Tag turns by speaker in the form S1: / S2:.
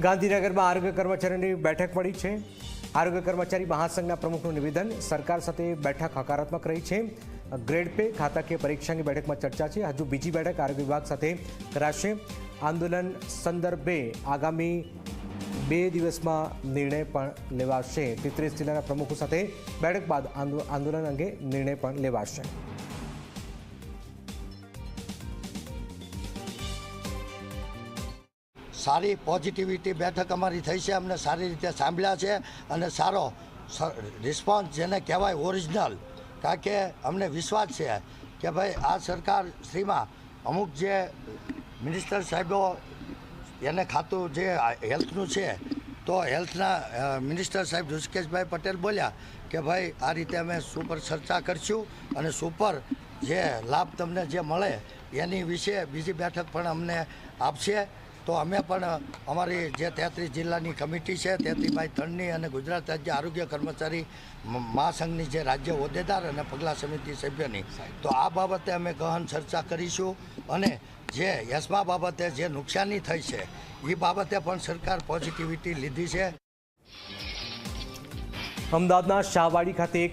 S1: ગાંધીનગરમાં આરોગ્ય કર્મચારીની બેઠક મળી છે. આરોગ્ય કર્મચારી મહાસંઘના પ્રમુખનું નિવેદન સરકાર સાથે બેઠક હકારાત્મક રહી છે. ગ્રેડ પે ખાતાકીય પરીક્ષાની બેઠકમાં ચર્ચા છે. હજુ બીજી બેઠક આરોગ્ય વિભાગ સાથે કરાશે. આંદોલન સંદર્ભે આગામી બે દિવસમાં નિર્ણય પણ લેવાશે. તેત્રીસ જિલ્લાના પ્રમુખો સાથે બેઠક બાદ આંદો- આંદોલન અંગે નિર્ણય પણ લેવાશે.
S2: સારી પોઝિટિવિટી બેઠક અમારી થઈ છે, અમને સારી રીતે સાંભળ્યા છે અને સારો રિસ્પોન્સ જેને કહેવાય ઓરિજિનલ કારણ કે અમને વિશ્વાસ છે કે ભાઈ, આ સરકાર શ્રીમાં અમુક જે મિનિસ્ટર સાહેબો એને ખાતું જે હેલ્થનું છે, તો હેલ્થના મિનિસ્ટર સાહેબ ઋષિકેશભાઈ પટેલ બોલ્યા કે ભાઈ, આ રીતે અમે સુપર ચર્ચા કરશું અને સુપર જે લાભ તમને જે મળે એની વિશે બીજી બેઠક પણ અમને આપશે. તો અમે પણ અમારી જે તેત્રીસ જિલ્લાની કમિટી છે તેત્રીસ બાય ત્રણની અને ગુજરાત રાજ્ય આરોગ્ય કર્મચારી મહાસંઘની જે રાજ્ય હોદ્દેદાર અને પગલાં સમિતિ સભ્યની, તો આ બાબતે અમે ગહન ચર્ચા કરીશું અને જે યશમા બાબતે જે નુકસાની થઈ છે, એ બાબતે પણ સરકાર પોઝિટિવિટી લીધી છે.
S1: અમદાવાદના શાહવાડી ખાતે એક